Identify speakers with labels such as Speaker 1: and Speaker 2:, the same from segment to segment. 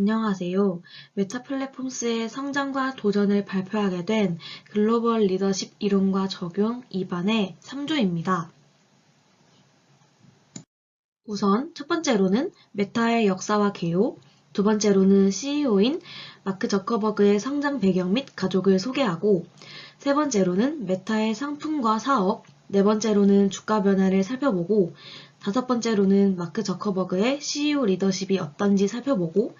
Speaker 1: 안녕하세요. 메타 플랫폼스의 성장과 도전을 발표하게 된 글로벌 리더십 이론과 적용 2반의 3조입니다. 우선 첫 번째로는 메타의 역사와 개요, 두 번째로는 CEO인 마크 저커버그의 성장 배경 및 가족을 소개하고, 세 번째로는 메타의 상품과 사업, 네 번째로는 주가 변화를 살펴보고, 다섯 번째로는 마크 저커버그의 CEO 리더십이 어떤지 살펴보고,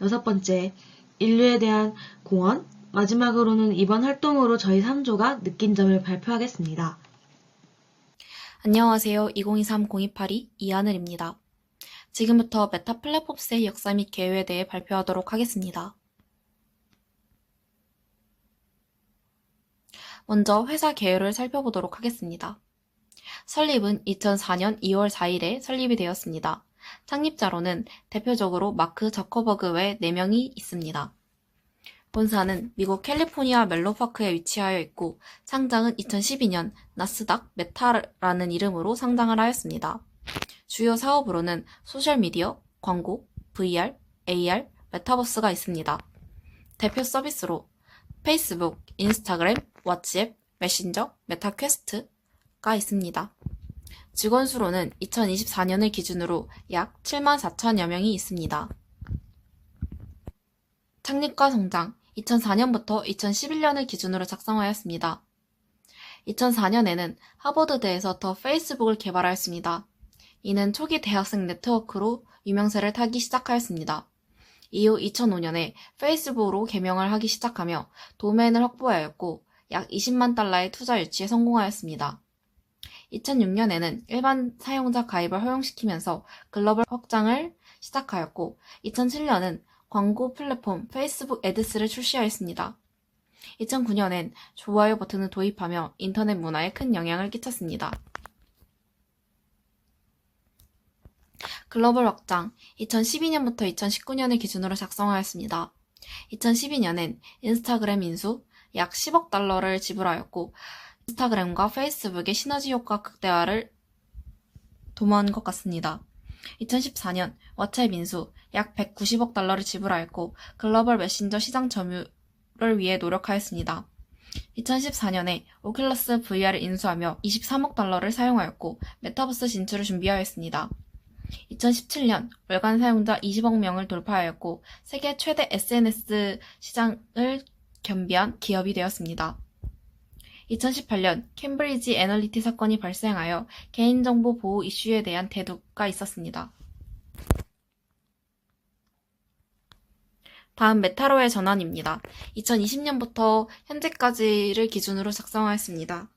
Speaker 1: 여섯 번째, 인류에 대한 공헌, 마지막으로는 이번 활동으로 저희 3조가 느낀 점을 발표하겠습니다.
Speaker 2: 안녕하세요. 2023-0282 이하늘입니다. 지금부터 메타 플랫폼스의 역사 및 개요에 대해 발표하도록 하겠습니다. 먼저 회사 개요를 살펴보도록 하겠습니다. 설립은 2004년 2월 4일에 설립이 되었습니다. 창립자로는 대표적으로 마크 저커버그 외 4명이 있습니다. 본사는 미국 캘리포니아 멜로파크에 위치하여 있고 상장은 2012년 나스닥 메타라는 이름으로 상장을 하였습니다. 주요 사업으로는 소셜미디어, 광고, VR, AR, 메타버스가 있습니다. 대표 서비스로 페이스북, 인스타그램, 왓츠앱, 메신저, 메타퀘스트 가 있습니다. 직원 수로는 2024년을 기준으로 약 7만 4천여 명이 있습니다. 창립과 성장 2004년부터 2011년을 기준으로 작성하였습니다. 2004년에는 하버드대에서 더 페이스북을 개발하였습니다. 이는 초기 대학생 네트워크로 유명세를 타기 시작하였습니다. 이후 2005년에 페이스북으로 개명을 하기 시작하며 도메인을 확보하였고 약 20만 달러의 투자 유치에 성공하였습니다. 2006년에는 일반 사용자 가입을 허용시키면서 글로벌 확장을 시작하였고 2007년은 광고 플랫폼 페이스북 애드스를 출시하였습니다. 2009년엔 좋아요 버튼을 도입하며 인터넷 문화에 큰 영향을 끼쳤습니다. 글로벌 확장 2012년부터 2019년을 기준으로 작성하였습니다. 2012년엔 인스타그램 인수 약 10억 달러를 지불하였고 인스타그램과 페이스북의 시너지 효과 극대화를 도모한 것 같습니다. 2014년 왓츠앱 인수 약 190억 달러를 지불하였고 글로벌 메신저 시장 점유를 위해 노력하였습니다. 2014년에 오큘러스 VR을 인수하며 23억 달러를 사용하였고 메타버스 진출을 준비하였습니다. 2017년 월간 사용자 20억 명을 돌파하였고 세계 최대 SNS 시장을 겸비한 기업이 되었습니다. 2018년 캠브리지 애널리티 사건이 발생하여 개인정보 보호 이슈에 대한 대두가 있었습니다. 다음 메타로의 전환입니다. 2020년부터 현재까지를 기준으로 작성하였습니다.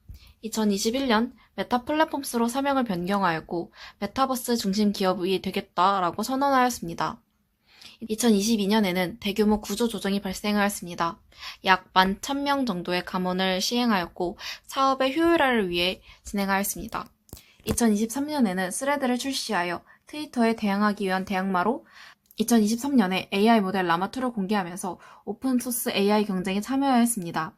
Speaker 2: 2021년 메타 플랫폼스로 사명을 변경하였고 메타버스 중심 기업이 되겠다라고 선언하였습니다. 2022년에는 대규모 구조 조정이 발생하였습니다. 약 11,000명 정도의 감원을 시행하였고 사업의 효율화를 위해 진행하였습니다. 2023년에는 스레드를 출시하여 트위터에 대항하기 위한 대항마로 2023년에 AI 모델 라마2를 공개하면서 오픈소스 AI 경쟁에 참여하였습니다.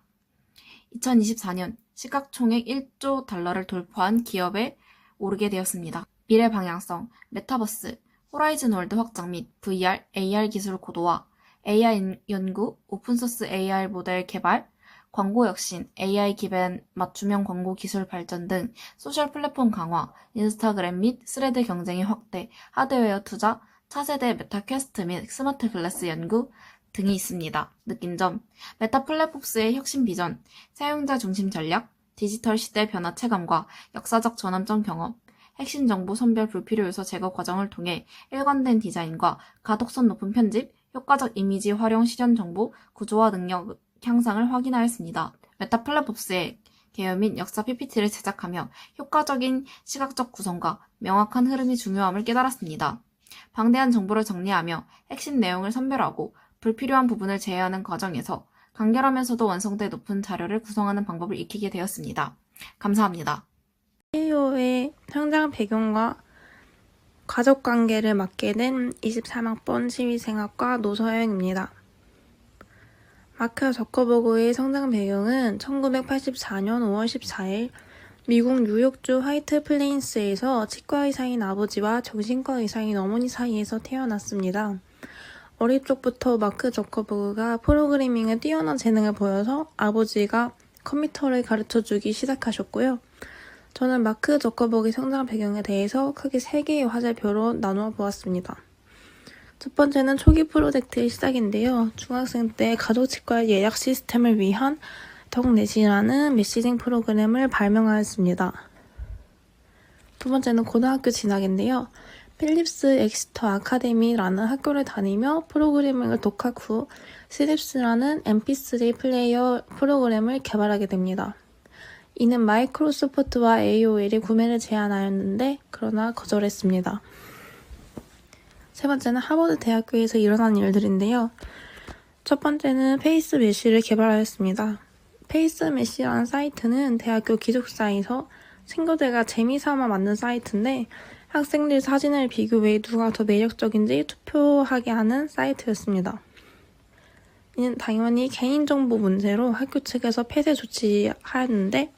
Speaker 2: 2024년 시각총액 1조 달러를 돌파한 기업에 오르게 되었습니다. 미래 방향성, 메타버스, 호라이즌 월드 확장 및 VR, AR 기술 고도화, AI 연구, 오픈소스 AR 모델 개발, 광고 혁신, AI 기반 맞춤형 광고 기술 발전 등 소셜 플랫폼 강화, 인스타그램 및 스레드 경쟁의 확대, 하드웨어 투자, 차세대 메타 퀘스트 및 스마트 글라스 연구 등이 있습니다. 느낀 점, 메타 플랫폼스의 혁신 비전, 사용자 중심 전략, 디지털 시대 변화 체감과 역사적 전환점 경험, 핵심 정보 선별 불필요 요소 제거 과정을 통해 일관된 디자인과 가독성 높은 편집, 효과적 이미지 활용 실현 정보, 구조화 능력 향상을 확인하였습니다. 메타 플랫폼스의 개요 및 역사 PPT를 제작하며 효과적인 시각적 구성과 명확한 흐름이 중요함을 깨달았습니다. 방대한 정보를 정리하며 핵심 내용을 선별하고 불필요한 부분을 제외하는 과정에서 간결하면서도 완성도 높은 자료를 구성하는 방법을 익히게 되었습니다. 감사합니다.
Speaker 3: CEO의 성장 배경과 가족 관계를 맡게 된 23학번 시위생학과 노서연입니다. 마크 저커버그의 성장 배경은 1984년 5월 14일 미국 뉴욕주 화이트 플레인스에서 치과 의사인 아버지와 정신과 의사인 어머니 사이에서 태어났습니다. 어릴 적부터 마크 저커버그가 프로그래밍에 뛰어난 재능을 보여서 아버지가 컴퓨터를 가르쳐 주기 시작하셨고요. 저는 마크 저커버그의 성장 배경에 대해서 크게 세 개의 화살표로 나누어 보았습니다. 첫 번째는 초기 프로젝트의 시작인데요. 중학생 때 가족 치과 예약 시스템을 위한 덕넷이라는 메시징 프로그램을 발명하였습니다. 두 번째는 고등학교 진학인데요. 필립스 엑스터 아카데미라는 학교를 다니며 프로그래밍을 독학 후 시립스라는 mp3 플레이어 프로그램을 개발하게 됩니다. 이는 마이크로소프트와 AOL이 구매를 제안하였는데 그러나 거절했습니다. 세 번째는 하버드 대학교에서 일어난 일들인데요. 첫 번째는 페이스 메시를 개발하였습니다. 페이스 메시라는 사이트는 대학교 기숙사에서 친구들과 재미삼아 만든 사이트인데 학생들 사진을 비교해 누가 더 매력적인지 투표하게 하는 사이트였습니다. 이는 당연히 개인정보 문제로 학교 측에서 폐쇄 조치하였는데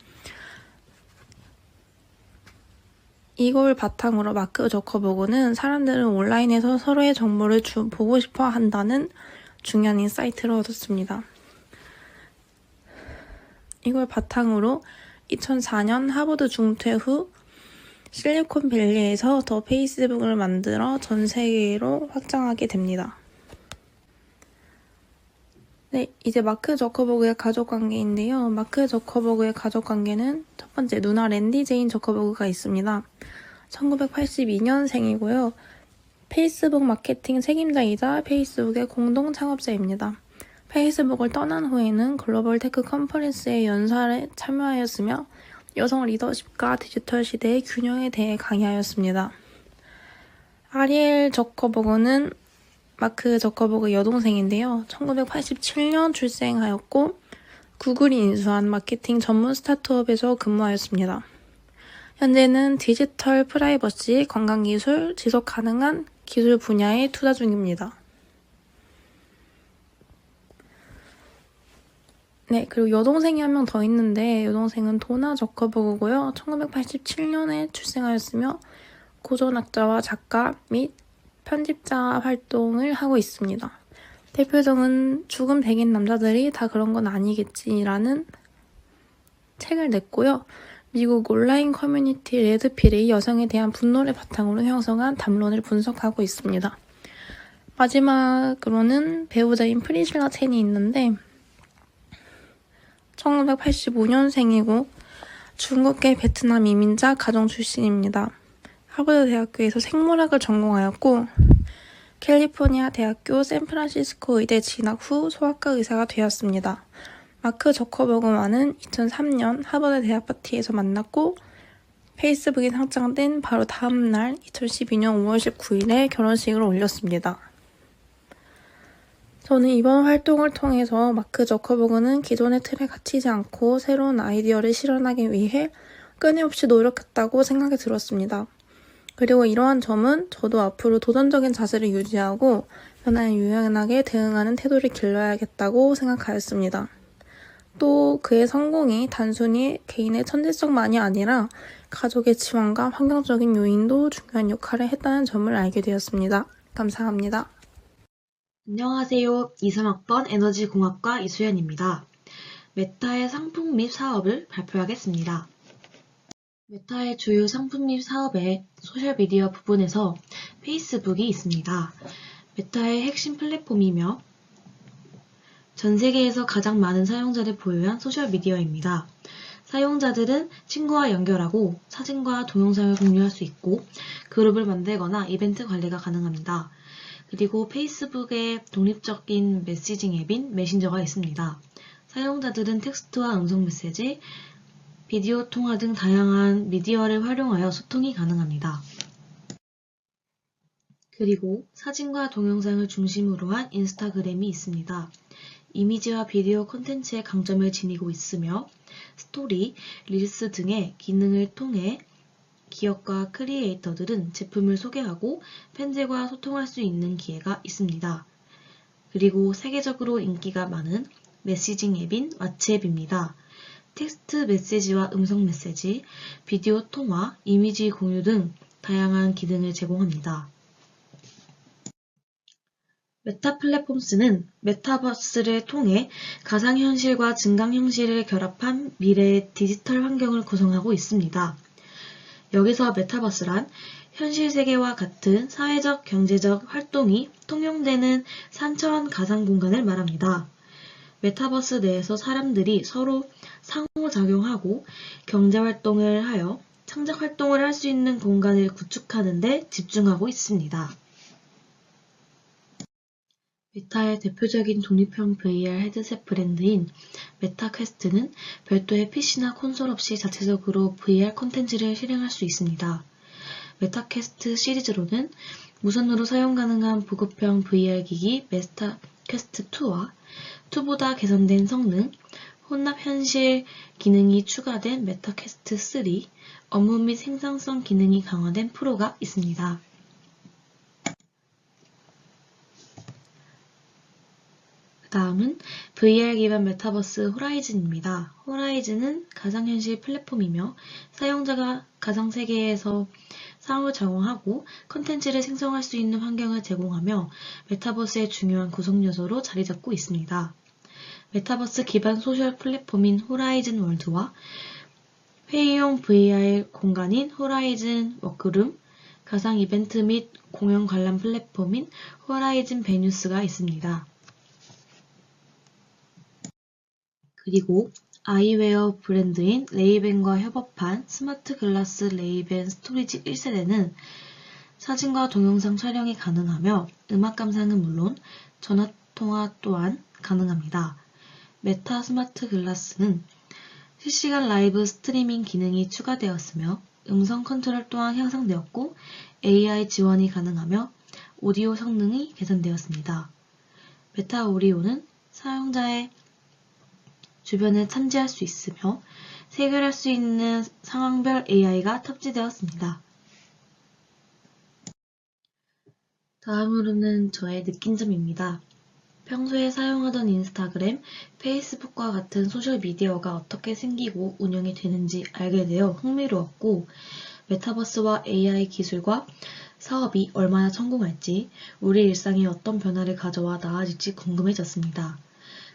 Speaker 3: 이걸 바탕으로 마크 저커버그는 사람들은 온라인에서 서로의 정보를 주, 보고 싶어 한다는 중요한 인사이트를 얻었습니다. 이걸 바탕으로 2004년 하버드 중퇴 후 실리콘밸리에서 더 페이스북을 만들어 전 세계로 확장하게 됩니다. 네, 이제 마크 저커버그의 가족 관계인데요. 마크 저커버그의 가족 관계는 첫 번째 누나 랜디 제인 저커버그가 있습니다. 1982년생이고요. 페이스북 마케팅 책임자이자 페이스북의 공동 창업자입니다. 페이스북을 떠난 후에는 글로벌 테크 컨퍼런스의 연사에 참여하였으며 여성 리더십과 디지털 시대의 균형에 대해 강의하였습니다. 아리엘 저커버그는 마크 저커버그 여동생인데요. 1987년 출생하였고 구글이 인수한 마케팅 전문 스타트업에서 근무하였습니다. 현재는 디지털 프라이버시, 건강기술, 지속 가능한 기술 분야에 투자 중입니다. 네, 그리고 여동생이 한 명 더 있는데 여동생은 도나 저커버그고요. 1987년에 출생하였으며 고전학자와 작가 및 편집자 활동을 하고 있습니다. 대표적인 죽은 백인 남자들이 다 그런 건 아니겠지라는 책을 냈고요. 미국 온라인 커뮤니티 레드필이 여성에 대한 분노를 바탕으로 형성한 담론을 분석하고 있습니다. 마지막으로는 배우자인 프리실라 첸이 있는데 1985년생이고 중국계 베트남 이민자 가정 출신입니다. 하버드 대학교에서 생물학을 전공하였고 캘리포니아 대학교 샌프란시스코 의대 진학 후 소아과 의사가 되었습니다. 마크 저커버그와는 2003년 하버드 대학 파티에서 만났고 페이스북에 상장된 바로 다음 날 2012년 5월 19일에 결혼식을 올렸습니다. 저는 이번 활동을 통해서 마크 저커버그는 기존의 틀에 갇히지 않고 새로운 아이디어를 실현하기 위해 끊임없이 노력했다고 생각이 들었습니다. 그리고 이러한 점은 저도 앞으로 도전적인 자세를 유지하고 변화에 유연하게 대응하는 태도를 길러야겠다고 생각하였습니다. 또 그의 성공이 단순히 개인의 천재성만이 아니라 가족의 지원과 환경적인 요인도 중요한 역할을 했다는 점을 알게 되었습니다. 감사합니다.
Speaker 1: 안녕하세요. 23학번 에너지공학과 이수연입니다. 메타의 상품 및 사업을 발표하겠습니다. 메타의 주요 상품 및 사업의 소셜미디어 부분에서 페이스북이 있습니다. 메타의 핵심 플랫폼이며 전 세계에서 가장 많은 사용자를 보유한 소셜미디어입니다. 사용자들은 친구와 연결하고 사진과 동영상을 공유할 수 있고 그룹을 만들거나 이벤트 관리가 가능합니다. 그리고 페이스북에 독립적인 메시징 앱인 메신저가 있습니다. 사용자들은 텍스트와 음성 메시지, 비디오 통화 등 다양한 미디어를 활용하여 소통이 가능합니다. 그리고 사진과 동영상을 중심으로 한 인스타그램이 있습니다. 이미지와 비디오 콘텐츠의 강점을 지니고 있으며 스토리, 릴스 등의 기능을 통해 기업과 크리에이터들은 제품을 소개하고 팬들과 소통할 수 있는 기회가 있습니다. 그리고 세계적으로 인기가 많은 메시징 앱인 왓츠앱입니다. 텍스트 메시지와 음성 메시지, 비디오 통화, 이미지 공유 등 다양한 기능을 제공합니다. 메타 플랫폼스는 메타버스를 통해 가상현실과 증강현실을 결합한 미래의 디지털 환경을 구성하고 있습니다. 여기서 메타버스란 현실 세계와 같은 사회적, 경제적 활동이 통용되는 3차원 가상 공간을 말합니다. 메타버스 내에서 사람들이 서로 상호작용하고 경제활동을 하여 창작 활동을 할 수 있는 공간을 구축하는 데 집중하고 있습니다. 메타의 대표적인 독립형 VR 헤드셋 브랜드인 메타퀘스트는 별도의 PC나 콘솔 없이 자체적으로 VR 콘텐츠를 실행할 수 있습니다. 메타퀘스트 시리즈로는 무선으로 사용 가능한 보급형 VR 기기 메타퀘스트 2와 2보다 개선된 성능, 혼합 현실 기능이 추가된 메타퀘스트 3, 업무 및 생산성 기능이 강화된 프로가 있습니다. 다음은 VR 기반 메타버스 호라이즌입니다. 호라이즌은 가상현실 플랫폼이며 사용자가 가상세계에서 상호작용하고 컨텐츠를 생성할 수 있는 환경을 제공하며 메타버스의 중요한 구성 요소로 자리 잡고 있습니다. 메타버스 기반 소셜 플랫폼인 호라이즌 월드와 회의용 VR 공간인 호라이즌 워크룸, 가상 이벤트 및 공연 관람 플랫폼인 호라이즌 베뉴스가 있습니다. 그리고 아이웨어 브랜드인 레이벤과 협업한 스마트 글라스 레이벤 스토리지 1세대는 사진과 동영상 촬영이 가능하며 음악 감상은 물론 전화 통화 또한 가능합니다. 메타 스마트 글라스는 실시간 라이브 스트리밍 기능이 추가되었으며 음성 컨트롤 또한 향상되었고 AI 지원이 가능하며 오디오 성능이 개선되었습니다. 메타 오리오는 사용자의 주변을 탐지할 수 있으며 해결할 수 있는 상황별 AI가 탑재되었습니다. 다음으로는 저의 느낀 점입니다. 평소에 사용하던 인스타그램, 페이스북과 같은 소셜미디어가 어떻게 생기고 운영이 되는지 알게 되어 흥미로웠고, 메타버스와 AI 기술과 사업이 얼마나 성공할지, 우리 일상에 어떤 변화를 가져와 나아질지 궁금해졌습니다.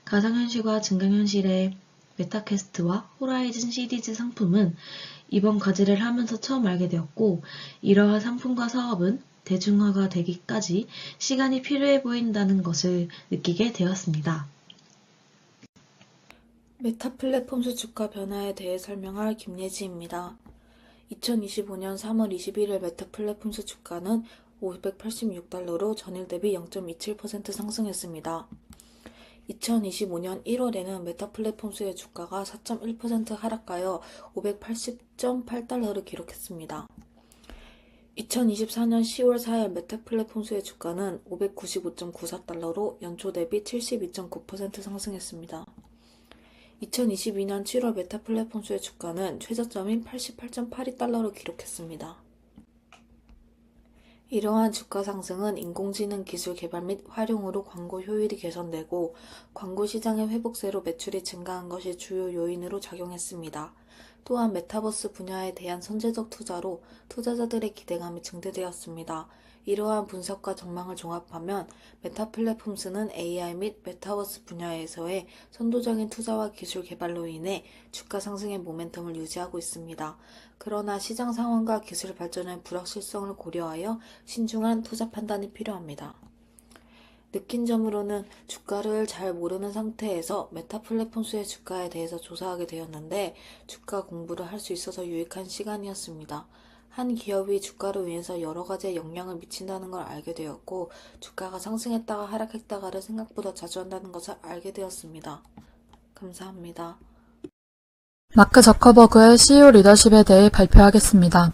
Speaker 1: 가상현실과 증강현실의 메타퀘스트와 호라이즌 시리즈 상품은 이번 과제를 하면서 처음 알게 되었고, 이러한 상품과 사업은 대중화가 되기까지 시간이 필요해 보인다는 것을 느끼게 되었습니다.
Speaker 4: 메타 플랫폼스 주가 변화에 대해 설명할 김예지입니다. 2025년 3월 21일 메타 플랫폼스 주가는 586달러로 전일 대비 0.27% 상승했습니다. 2025년 1월에는 메타 플랫폼스의 주가가 4.1% 하락하여 580.8달러를 기록했습니다. 2024년 10월 4일 메타 플랫폼스의 주가는 595.94달러로 연초 대비 72.9% 상승했습니다. 2022년 7월 메타 플랫폼스의 주가는 최저점인 88.82달러를 기록했습니다. 이러한 주가 상승은 인공지능 기술 개발 및 활용으로 광고 효율이 개선되고 광고 시장의 회복세로 매출이 증가한 것이 주요 요인으로 작용했습니다. 또한 메타버스 분야에 대한 선제적 투자로 투자자들의 기대감이 증대되었습니다. 이러한 분석과 전망을 종합하면 메타 플랫폼스는 AI 및 메타버스 분야에서의 선도적인 투자와 기술 개발로 인해 주가 상승의 모멘텀을 유지하고 있습니다. 그러나 시장 상황과 기술 발전의 불확실성을 고려하여 신중한 투자 판단이 필요합니다. 느낀 점으로는 주가를 잘 모르는 상태에서 메타 플랫폼스의 주가에 대해서 조사하게 되었는데 주가 공부를 할 수 있어서 유익한 시간이었습니다. 한 기업이 주가로 인해서 여러 가지의 영향을 미친다는 걸 알게 되었고 주가가 상승했다가 하락했다가를 생각보다 자주 한다는 것을 알게 되었습니다. 감사합니다.
Speaker 5: 마크 저커버그의 CEO 리더십에 대해 발표하겠습니다.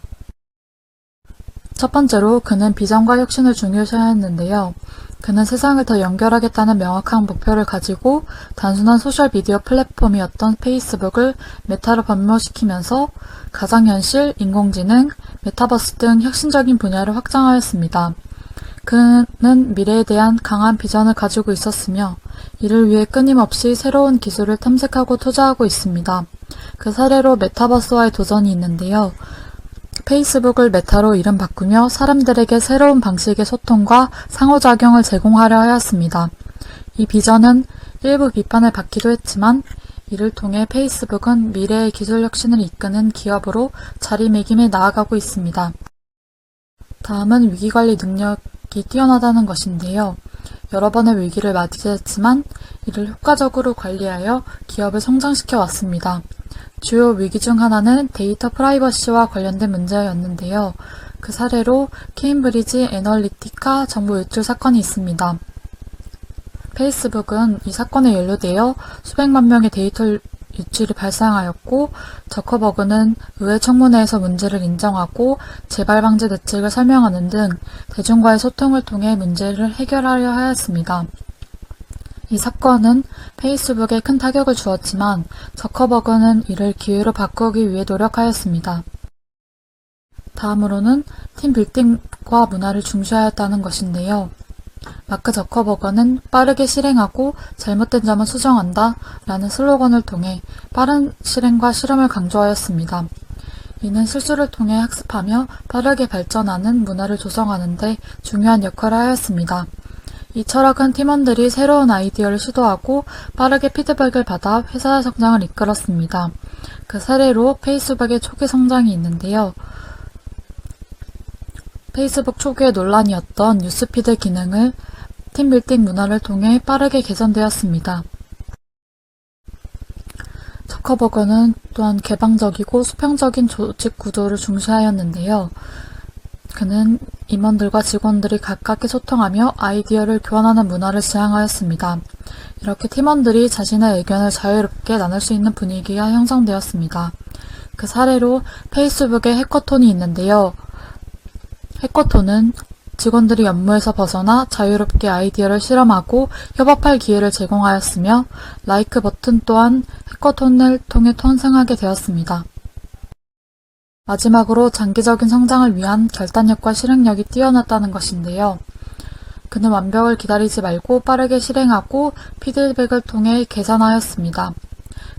Speaker 5: 첫 번째로 그는 비전과 혁신을 중요시하였는데요. 그는 세상을 더 연결하겠다는 명확한 목표를 가지고 단순한 소셜미디어 플랫폼이었던 페이스북을 메타로 변모시키면서 가상현실, 인공지능, 메타버스 등 혁신적인 분야를 확장하였습니다. 그는 미래에 대한 강한 비전을 가지고 있었으며 이를 위해 끊임없이 새로운 기술을 탐색하고 투자하고 있습니다. 그 사례로 메타버스와의 도전이 있는데요. 페이스북을 메타로 이름 바꾸며 사람들에게 새로운 방식의 소통과 상호작용을 제공하려 하였습니다. 이 비전은 일부 비판을 받기도 했지만 이를 통해 페이스북은 미래의 기술 혁신을 이끄는 기업으로 자리매김해 나아가고 있습니다. 다음은 위기관리 능력이 뛰어나다는 것인데요. 여러 번의 위기를 맞이했지만 이를 효과적으로 관리하여 기업을 성장시켜 왔습니다. 주요 위기 중 하나는 데이터 프라이버시와 관련된 문제였는데요. 그 사례로 케임브리지 애널리티카 정보 유출 사건이 있습니다. 페이스북은 이 사건에 연루되어 수백만 명의 데이터 유출이 발생하였고 저커버그는 의회 청문회에서 문제를 인정하고 재발 방지 대책을 설명하는 등 대중과의 소통을 통해 문제를 해결하려 하였습니다. 이 사건은 페이스북에 큰 타격을 주었지만 저커버그는 이를 기회로 바꾸기 위해 노력하였습니다. 다음으로는 팀 빌딩과 문화를 중시하였다는 것인데요. 마크 저커버거는 빠르게 실행하고 잘못된 점은 수정한다 라는 슬로건을 통해 빠른 실행과 실험을 강조하였습니다. 이는 실수를 통해 학습하며 빠르게 발전하는 문화를 조성하는데 중요한 역할을 하였습니다. 이 철학은 팀원들이 새로운 아이디어를 시도하고 빠르게 피드백을 받아 회사 성장을 이끌었습니다. 그 사례로 페이스북의 초기 성장이 있는데요. 페이스북 초기의 논란이었던 뉴스피드 기능을 팀빌딩 문화를 통해 빠르게 개선되었습니다. 저커버거는 또한 개방적이고 수평적인 조직 구조를 중시하였는데요. 그는 임원들과 직원들이 가깝게 소통하며 아이디어를 교환하는 문화를 지향하였습니다. 이렇게 팀원들이 자신의 의견을 자유롭게 나눌 수 있는 분위기가 형성되었습니다. 그 사례로 페이스북에 해커톤이 있는데요. 해커톤은 직원들이 업무에서 벗어나 자유롭게 아이디어를 실험하고 협업할 기회를 제공하였으며 라이크 버튼 또한 해커톤을 통해 탄생하게 되었습니다. 마지막으로 장기적인 성장을 위한 결단력과 실행력이 뛰어났다는 것인데요. 그는 완벽을 기다리지 말고 빠르게 실행하고 피드백을 통해 개선하였습니다.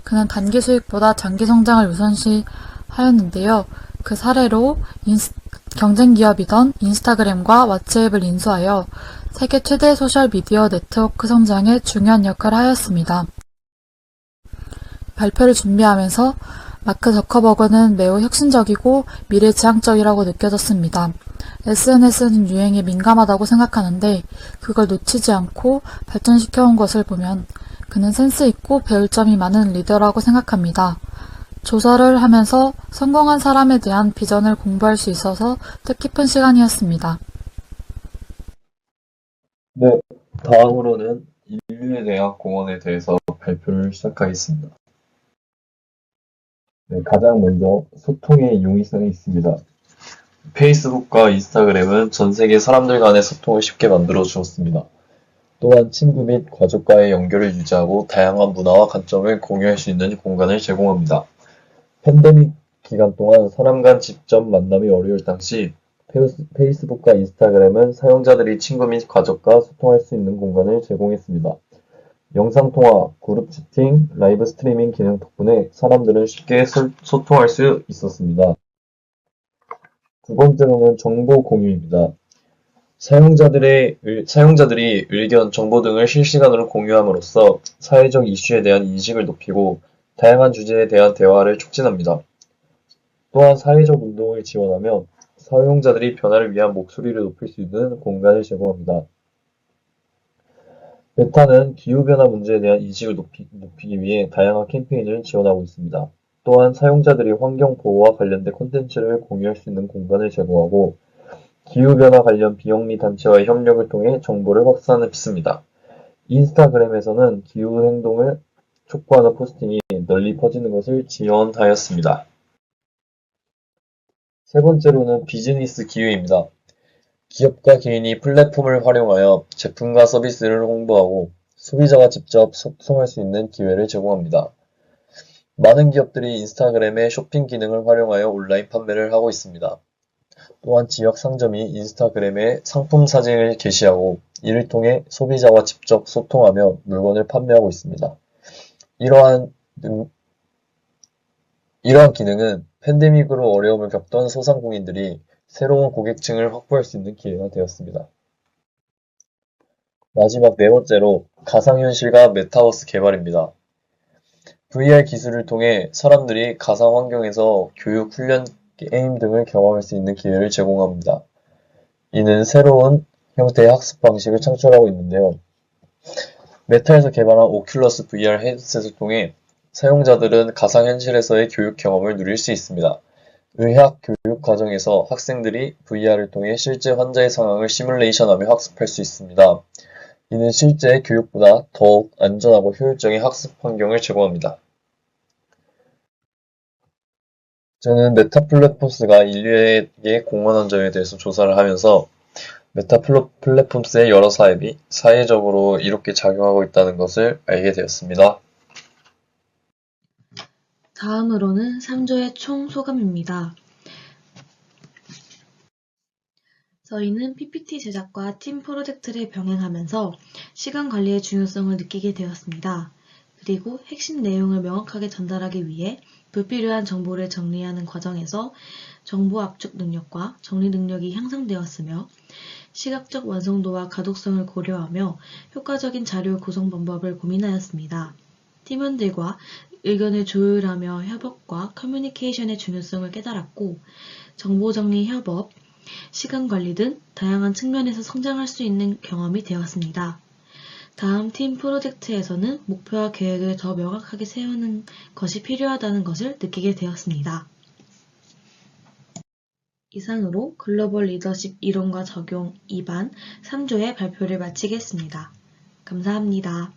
Speaker 5: 그는 단기 수익보다 장기 성장을 우선시하였는데요. 그 사례로 인스, 경쟁 기업이던 인스타그램과 왓츠앱을 인수하여 세계 최대 소셜미디어 네트워크 성장에 중요한 역할을 하였습니다. 발표를 준비하면서 마크 저커버거는 매우 혁신적이고 미래지향적이라고 느껴졌습니다. SNS는 유행에 민감하다고 생각하는데 그걸 놓치지 않고 발전시켜온 것을 보면 그는 센스 있고 배울 점이 많은 리더라고 생각합니다. 조사를 하면서 성공한 사람에 대한 비전을 공부할 수 있어서 뜻깊은 시간이었습니다.
Speaker 6: 네, 다음으로는 인류에 대한 공헌에 대해서 발표를 시작하겠습니다. 네, 가장 먼저 소통의 용이성이 있습니다. 페이스북과 인스타그램은 전 세계 사람들 간의 소통을 쉽게 만들어 주었습니다. 또한 친구 및 가족과의 연결을 유지하고 다양한 문화와 관점을 공유할 수 있는 공간을 제공합니다. 팬데믹 기간 동안 사람 간 직접 만남이 어려울 당시 페이스북과 인스타그램은 사용자들이 친구 및 가족과 소통할 수 있는 공간을 제공했습니다. 영상통화, 그룹 채팅, 라이브 스트리밍 기능 덕분에 사람들은 쉽게 소통할 수 있었습니다. 두 번째로는 정보 공유입니다. 사용자들의, 사용자들이 의견, 정보 등을 실시간으로 공유함으로써 사회적 이슈에 대한 인식을 높이고 다양한 주제에 대한 대화를 촉진합니다. 또한 사회적 운동을 지원하며 사용자들이 변화를 위한 목소리를 높일 수 있는 공간을 제공합니다. 메타는 기후변화 문제에 대한 인식을 높이, 높이 기 위해 다양한 캠페인을 지원하고 있습니다. 또한 사용자들이 환경 보호와 관련된 콘텐츠를 공유할 수 있는 공간을 제공하고 기후변화 관련 비영리 단체와의 협력을 통해 정보를 확산했습니다. 인스타그램에서는 기후 행동을 촉구하는 포스팅이 널리 퍼지는 것을 지원하였습니다. 세 번째로는 비즈니스 기회입니다. 기업과 개인이 플랫폼을 활용하여 제품과 서비스를 홍보하고 소비자가 직접 소통할 수 있는 기회를 제공합니다. 많은 기업들이 인스타그램의 쇼핑 기능을 활용하여 온라인 판매를 하고 있습니다. 또한 지역 상점이 인스타그램에 상품 사진을 게시하고 이를 통해 소비자와 직접 소통하며 물건을 판매하고 있습니다. 이러한 능, 이러한 기능은 팬데믹으로 어려움을 겪던 소상공인들이 새로운 고객층을 확보할 수 있는 기회가 되었습니다. 마지막 네 번째로 가상현실과 메타버스 개발입니다. VR 기술을 통해 사람들이 가상 환경에서 교육, 훈련, 게임 등을 경험할 수 있는 기회를 제공합니다. 이는 새로운 형태의 학습 방식을 창출하고 있는데요. 메타에서 개발한 오큘러스 VR 헤드셋을 통해 사용자들은 가상현실에서의 교육 경험을 누릴 수 있습니다. 의학 교육 과정에서 학생들이 VR을 통해 실제 환자의 상황을 시뮬레이션하며 학습할 수 있습니다. 이는 실제 교육보다 더욱 안전하고 효율적인 학습 환경을 제공합니다. 저는 메타 플랫폼스가 인류에게 공헌한 점에 대해서 조사를 하면서 메타 플랫폼스의 여러 사업이 사회적으로 이롭게 작용하고 있다는 것을 알게 되었습니다.
Speaker 1: 다음으로는 3조의 총 소감입니다. 저희는 PPT 제작과 팀 프로젝트를 병행하면서 시간 관리의 중요성을 느끼게 되었습니다. 그리고 핵심 내용을 명확하게 전달하기 위해 불필요한 정보를 정리하는 과정에서 정보 압축 능력과 정리 능력이 향상되었으며 시각적 완성도와 가독성을 고려하며 효과적인 자료 구성 방법을 고민하였습니다. 팀원들과 의견을 조율하며 협업과 커뮤니케이션의 중요성을 깨달았고 정보 정리 협업, 시간 관리 등 다양한 측면에서 성장할 수 있는 경험이 되었습니다. 다음 팀 프로젝트에서는 목표와 계획을 더 명확하게 세우는 것이 필요하다는 것을 느끼게 되었습니다. 이상으로 글로벌 리더십 이론과 적용 2반 3조의 발표를 마치겠습니다. 감사합니다.